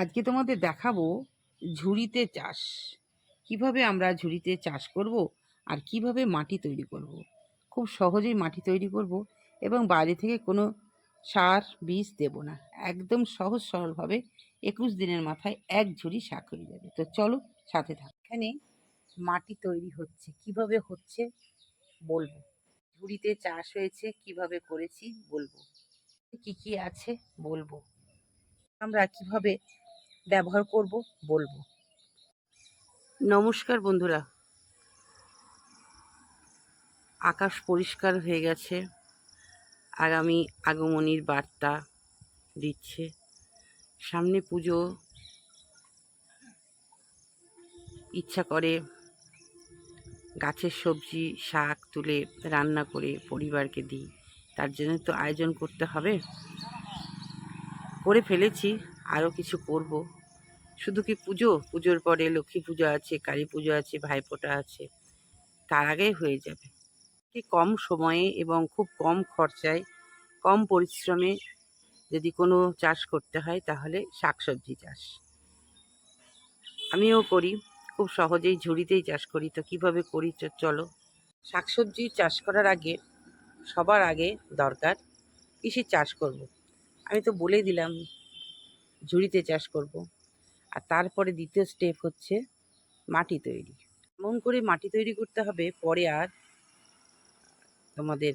আজকে তোমাদের দেখাবো ঝুড়িতে চাষ। কীভাবে আমরা ঝুড়িতে চাষ করব আর কীভাবে মাটি তৈরি করব। খুব সহজেই মাটি তৈরি করব এবং বাইরে থেকে কোনো সার, বীজ দেব না। একদম সহজ সরলভাবে একুশ দিনের মাথায় এক ঝুড়ি শাক হয়ে যাবে। তো চলো সাথে থাক। এখানে মাটি তৈরি হচ্ছে। কীভাবে হচ্ছে বলব। ঝুড়িতে চাষ হয়েছে, কীভাবে করেছি বলব। কি কি আছে বলব। আমরা কীভাবে ব্যবহার করব, বলব। নমস্কার বন্ধুরা। আকাশ পরিষ্কার হয়ে গেছে। আগামী আগমনীর বার্তা দিচ্ছে। সামনে পুজো ইচ্ছা করে গাছের সবজি, শাক তুলে রান্না করে পরিবারকে দিই। তার জন্য তো আয়োজন করতে হবে। করে ফেলেছি, আরও কিছু করব। শুধু কি পুজো পুজোর পরে লক্ষ্মী পুজো আছে, কালী পুজো আছে, ভাইফোঁটা আছে, তার আগেই হয়ে যাবে কি কম সময়ে এবং খুব কম খরচায়, কম পরিশ্রমে যদি কোনো চাষ করতে হয়, তাহলে শাকসবজি চাষ আমিও করি, খুব সহজেই ঝুড়িতেই চাষ করি, তো কীভাবে করি চলো শাকসবজি চাষ করার আগে, সবার আগে দরকার কৃষির চাষ করব। আমি তো বলেই দিলাম, ঝুড়িতে চাষ করব। আর তারপরে দ্বিতীয় স্টেপ হচ্ছে মাটি তৈরি। এমন করে মাটি তৈরি করতে হবে, পরে আর তোমাদের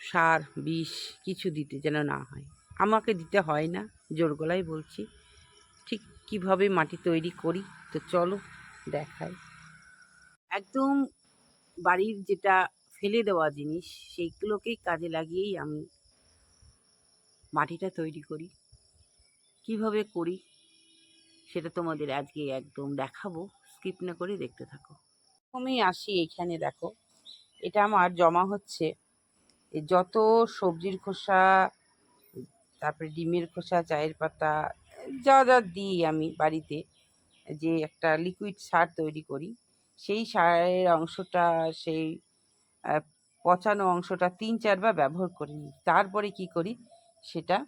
সার, বিষ কিছু দিতে যেন না হয়। আমাকে দিতে হয় না, জোর গলায় বলছি, ঠিক কীভাবে মাটি তৈরি করি? তো চলো দেখাই। একদম বাড়ির যেটা ফেলে দেওয়া জিনিস, সেইগুলোকেই কাজে লাগিয়েই আমি মাটিটা তৈরি করি। কীভাবে করি? সেটা তোমাদের আজকে একদম দেখাবো। স্কিপ না করে দেখতে থাকো। প্রথমেই আসি এখানে, দেখো। এটা আমার জমা হচ্ছে। যত সবজির খোসা, তারপরে ডিমের খোসা, চায়ের পাতা, যা যা দিই আমি বাড়িতে, যে একটা লিকুইড সার তৈরি করি, সেই সারের অংশটা, সেই পচানো অংশটা তিন চারবার ব্যবহার করি তারপরে কি করি? সেটা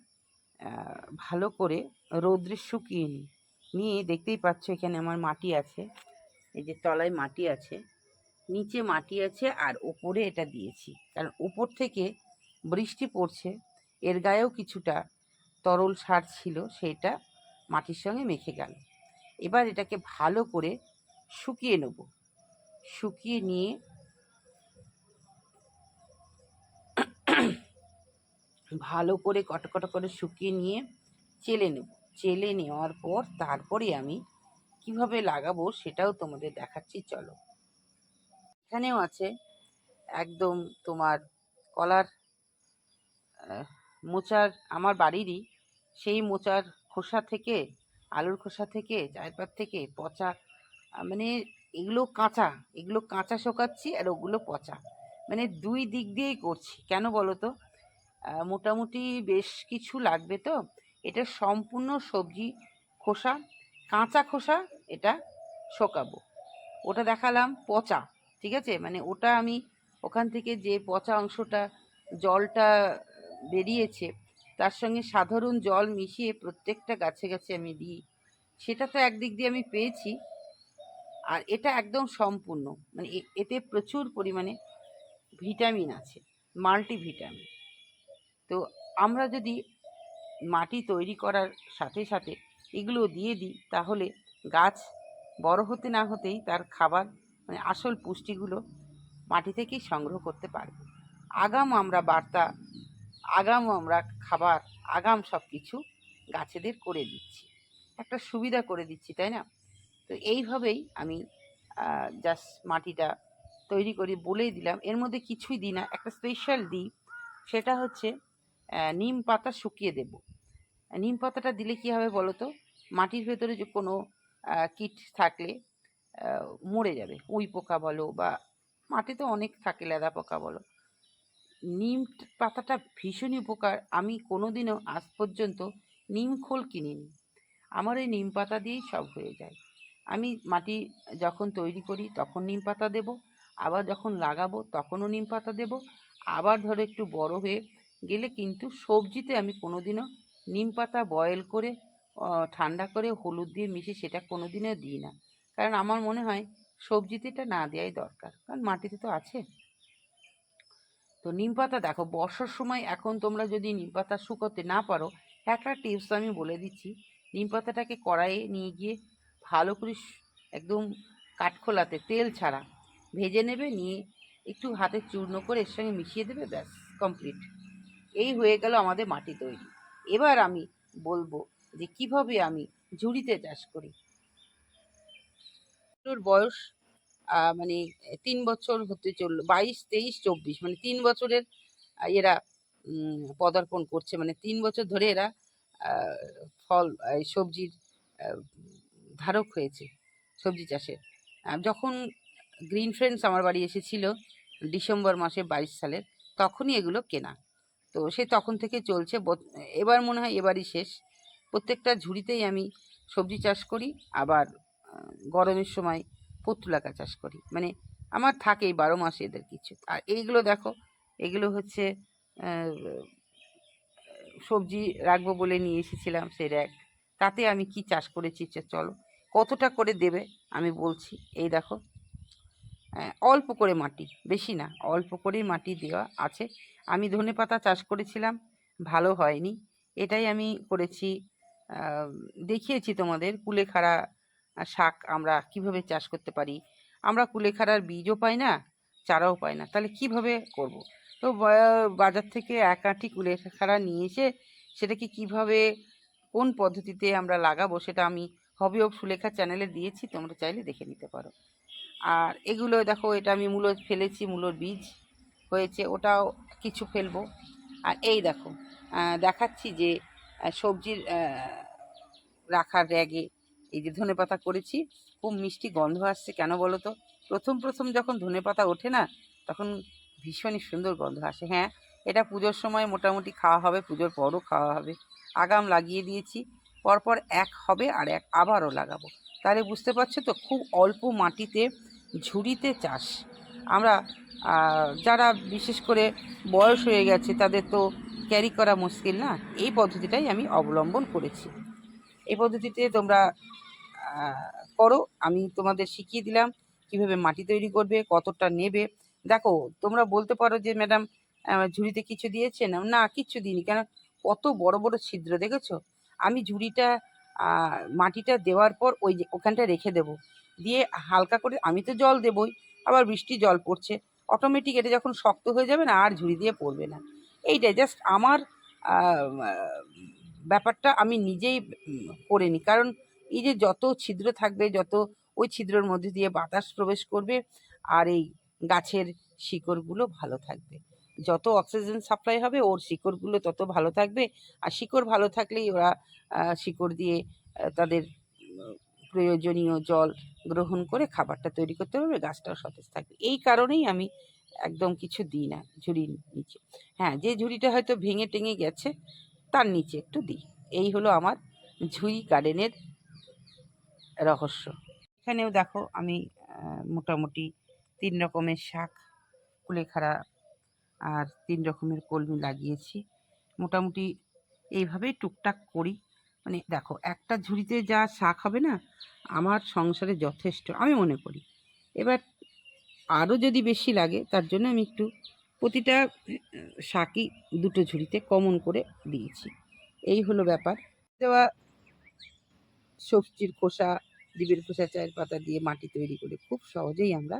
ভালো করে রৌদ্রে শুকিয়ে নিই। নিয়ে দেখতেই পাচ্ছ এখানে আমার মাটি আছে, এই যে তলায় মাটি আছে, নিচে মাটি আছে আর ওপরে এটা দিয়েছি। কারণ উপর থেকে বৃষ্টি পড়ছে, এর গায়েও কিছুটা তরল সার ছিল, সেটা মাটির সঙ্গে মেখে গেল। এবার এটাকে ভালো করে শুকিয়ে নেব। শুকিয়ে নিয়ে ভালো করে কটকট করে শুকিয়ে নিয়ে চেলে নেব। চেলে নেওয়ার পর তারপরে আমি কীভাবে লাগাবো সেটাও তোমাদের দেখাচ্ছি, চলো। এখানেও আছে একদম তোমার কলার মোচার, আমার বাড়িরই সেই মোচার খোসা থেকে, আলুর খোসা থেকে, চায়ের থেকে পচা মানে এগুলো কাঁচা এগুলো কাঁচা শোকাচ্ছি আর ওগুলো পচা। মানে দুই দিক দিয়েই করছি। কেন বলো তো? মোটামুটি বেশ কিছু লাগবে তো। এটা সম্পূর্ণ সবজি খোসা, কাঁচা খোসা এটা শোকাবো। ওটা দেখালাম পচা, ঠিক আছে? মানে ওটা আমি ওখান থেকে যে পচা অংশটা, জলটা বেরিয়েছে, তার সঙ্গে সাধারণ জল মিশিয়ে প্রত্যেকটা গাছে গাছে আমি দিই। সেটা তো একদিক দিয়ে আমি পেয়েছি। আর এটা একদম সম্পূর্ণ মানে এতে প্রচুর পরিমাণে ভিটামিন আছে, মাল্টিভিটামিন। তো আমরা যদি মাটি তৈরি করার সাথে সাথে এগুলো দিয়ে দিই, তাহলে গাছ বড় হতে না হতেই তার খাবার মানে আসল পুষ্টিগুলো মাটি থেকেই সংগ্রহ করতে পারবে। আগাম আমরা বার্তা, আগাম আমরা খাবার, আগাম সব কিছু গাছেদের করে দিচ্ছি। একটা সুবিধা করে দিচ্ছি, তাই না? তো এইভাবেই আমি জাস্ট মাটিটা তৈরি করি বলেই দিলাম। এর মধ্যে কিছুই দিই না, একটা স্পেশাল দিই, সেটা হচ্ছে নিম পাতা শুকিয়ে দেব। নিম পাতাটা দিলে কি হবে বলো তো মাটির ভেতরে যে কোনো কীট থাকলে মরে যাবে। উই পোকা বলো বা মাটিতে অনেক থাকে, লেদা পোকা বলো। নিম পাতাটা ভীষণই উপকার। আমি কোনোদিনও আজ পর্যন্ত নিম খোল কিনিনি। আমার এই নিম পাতা দিয়েই সব হয়ে যায়। আমি মাটি যখন তৈরি করি তখন নিম পাতা দেব, আবার যখন লাগাবো তখনও নিম পাতা দেব, আবার ধরো একটু বড় হয়ে গেলে কিন্তু সবজিতে আমি কোনোদিনও নিম পাতা বয়েল করে ঠান্ডা করে হলুদ দিয়ে মিশিয়ে সেটা কোনোদিনও দিই না। কারণ আমার মনে হয় সবজিতে এটা না দেওয়াই দরকার, কারণ মাটিতে তো আছে। তো নিম পাতা দেখো, বর্ষার সময় এখন তোমরা যদি নিম পাতা শুকোতে না পারো, একটা টিপস আমি বলে দিচ্ছি, নিম পাতাটাকে কড়াইয়ে নিয়ে গিয়ে ভালো করে একদম কাঠখোলাতে তেল ছাড়া ভেজে নেবে, নিয়ে একটু হাতে চূর্ণ করে এর সঙ্গে মিশিয়ে দেবে, ব্যাস কমপ্লিট এই হয়ে গেল আমাদের মাটি তৈরি। এবার আমি বলব যে কীভাবে আমি ঝুড়িতে চাষ করি। বয়স মানে তিন বছর হতে চলল, বাইশ, তেইশ, চব্বিশ মানে তিন বছরের এরা পদার্পণ করছে। মানে তিন বছর ধরে এরা ফল সবজির ধারক হয়েছে সবজি চাষে। যখন গ্রিন ফ্রেন্ডস আমার বাড়ি এসেছিল ডিসেম্বর মাসে বাইশ সালের, তখনই এগুলো কেনা। তো সে তখন থেকে চলছে। এবার মনে হয় এবারই শেষ। প্রত্যেকটা ঝুড়িতেই আমি সবজি চাষ করি, আবার গরমের সময় পত্রলাকা চাষ করি। মানে আমার থাকেই বারো মাসে এদের কিছু। আর এইগুলো দেখো, এগুলো হচ্ছে সবজি রাখব বলে নিয়ে এসেছিলাম সেই র্যাক। তাতে আমি কি চাষ করেছি, চলো। কতটা করে দেবে আমি বলছি। এই দেখো অল্প করে মাটি, বেশি না, অল্প করেই মাটি দেওয়া আছে। আমি ধনে পাতা চাষ করেছিলাম, ভালো হয়নি। এটাই আমি করেছি। দেখিয়েছি তোমাদের কুলেখাড়া শাক আমরা কীভাবে চাষ করতে পারি। আমরা কুলেখাড়ার বীজও পাই না, চারাও পাই না, তাহলে কীভাবে করব? তো বাজার থেকে এক আঁটি কুলেখাড়া নিয়ে এসে সেটাকে কীভাবে, কোন পদ্ধতিতে আমরা লাগাবো সেটা আমি হবি অফ সুলেখা চ্যানেলে দিয়েছি, তোমরা চাইলে দেখে নিতে পারো। আর এগুলো দেখো, এটা আমি মূলো ফেলেছি, মূলোর বীজ হয়েছে, ওটাও কিছু ফেলব। আর এই দেখো দেখাচ্ছি যে সবজির রাখার র্যাগে এই যে ধনেপাতা করেছি, খুব মিষ্টি গন্ধ আসছে কেন বলো তো? প্রথম প্রথম যখন ধনেপাতা ওঠে না, তখন ভীষণই সুন্দর গন্ধ আসে। হ্যাঁ এটা পুজোর সময় মোটামুটি খাওয়া হবে, পুজোর পরও খাওয়া হবে। আগাম লাগিয়ে দিয়েছি, পরপর এক হবে আর এক আবারও লাগাবো। তাহলে বুঝতে পারছ তো, খুব অল্প মাটিতে ঝুড়িতে চাষ। আমরা যারা বিশেষ করে বয়স হয়ে গেছে, তাদের তো ক্যারি করা মুশকিল না। এই পদ্ধতিটাই আমি অবলম্বন করেছি। এই পদ্ধতিতে তোমরা করো। আমি তোমাদের শিখিয়ে দিলাম কীভাবে মাটি তৈরি করবে, কতটা নেবে। দেখো, তোমরা বলতে পারো যে ম্যাডাম ঝুড়িতে কিছু দিয়েছেন না? কিচ্ছু দিইনি। কেন? কত বড় বড় ছিদ্র, দেখেছ? আমি ঝুড়িটা মাটিটা দেওয়ার পর ওই যে ওখানটা রেখে দেবো। দিয়ে হালকা করে, আমি তো জল দেবই, আবার বৃষ্টি জল পড়ছে। অটোমেটিক এটা যখন শক্ত হয়ে যাবে না, আর ঝুড়ি দিয়ে পড়বে না। এইটাই জাস্ট আমার ব্যাপারটা আমি নিজেই করে নিই। কারণ এই যে যত ছিদ্র থাকবে, যত ওই ছিদ্রের মধ্যে দিয়ে বাতাস প্রবেশ করবে, আর এই গাছের শিকড়গুলো ভালো থাকবে। যত অক্সিজেন সাপ্লাই হবে, ওর শিকড়গুলো তত ভালো থাকবে। আর শিকড় ভালো থাকলেই ওরা শিকড় দিয়ে তাদের প্রয়োজনীয় জল গ্রহণ করে খাবারটা তৈরি করতে পারবে গাছটাও সতেজ থাকবে। এই কারণেই আমি একদম কিছু দিই না, ঝুড়ির নিচে। হ্যাঁ যে ঝুড়িটা হয়তো ভেঙে টেঙে গেছে, তার নিচে একটু দিই। এই হলো আমার ঝুড়ি গার্ডেনের রহস্য। এখানেও দেখো আমি মোটামুটি তিন রকমের শাক কুলেখাড়া আর তিন রকমের কলমি লাগিয়েছি। মোটামুটি এইভাবেই টুকটাক করি। মানে দেখো, একটা ঝুড়িতে যা শাক হবে না, আমার সংসারে যথেষ্ট, আমি মনে করি। এবার আরও যদি বেশি লাগে, তার জন্য আমি একটু প্রতিটা শাকই দুটো ঝুড়িতে কমন করে দিয়েছি। এই হলো ব্যাপার। দেওয়া সবজির খোসা ডিবের খোসা, চায়ের পাতা দিয়ে মাটি তৈরি করে খুব সহজেই আমরা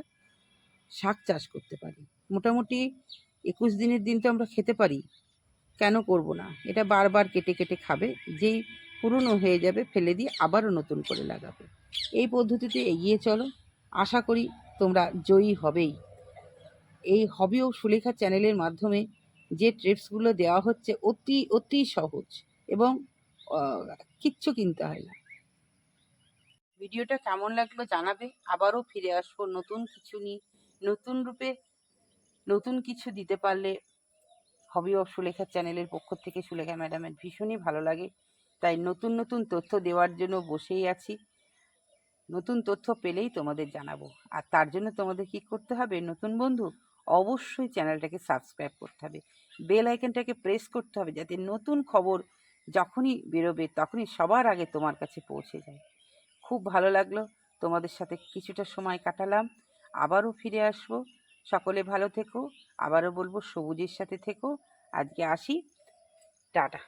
শাক চাষ করতে পারি। মোটামুটি একুশ দিনের দিন তো আমরা খেতে পারি, কেন করব না? এটা বারবার কেটে কেটে খাবে, যেই পুরনো হয়ে যাবে, ফেলে দিয়ে আবারও নতুন করে লাগাবে। এই পদ্ধতিতে এগিয়ে চলো। আশা করি তোমরা জয়ী হবেই। এই হবি ও সুলেখা চ্যানেলের মাধ্যমে যে ট্রিপসগুলো দেওয়া হচ্ছে অতি অতি সহজ এবং কিচ্ছু কিনতে হয় না। ভিডিওটা কেমন লাগল জানাবে। আবারও ফিরে আসব নতুন কিছু নিয়ে। নতুন রূপে নতুন কিছু দিতে পারলে হবি অফ সুলেখা চ্যানেলের পক্ষ থেকে সুলেখা ম্যাডামের ভীষণই ভালো লাগে। তাই নতুন নতুন তথ্য দেওয়ার জন্য বসেই আছি। নতুন তথ্য পেলেই তোমাদের জানাব। আর তার জন্য তোমাদের কি করতে হবে? নতুন বন্ধু? অবশ্যই চ্যানেলটাকে সাবস্ক্রাইব করতে হবে। বেল আইকনটাকে প্রেস করতে হবে যাতে নতুন খবর যখনই বেরোবে, তখনই সবার আগে তোমার কাছে পৌঁছে যায়। খুব ভালো লাগল। তোমাদের সাথে কিছুটা সময় কাটালাম। আবারও ফিরে আসব। সকলে ভালো থেকো। আবারও বলব সবুজের সাথে থেকো। আজকে আসি। টাটা।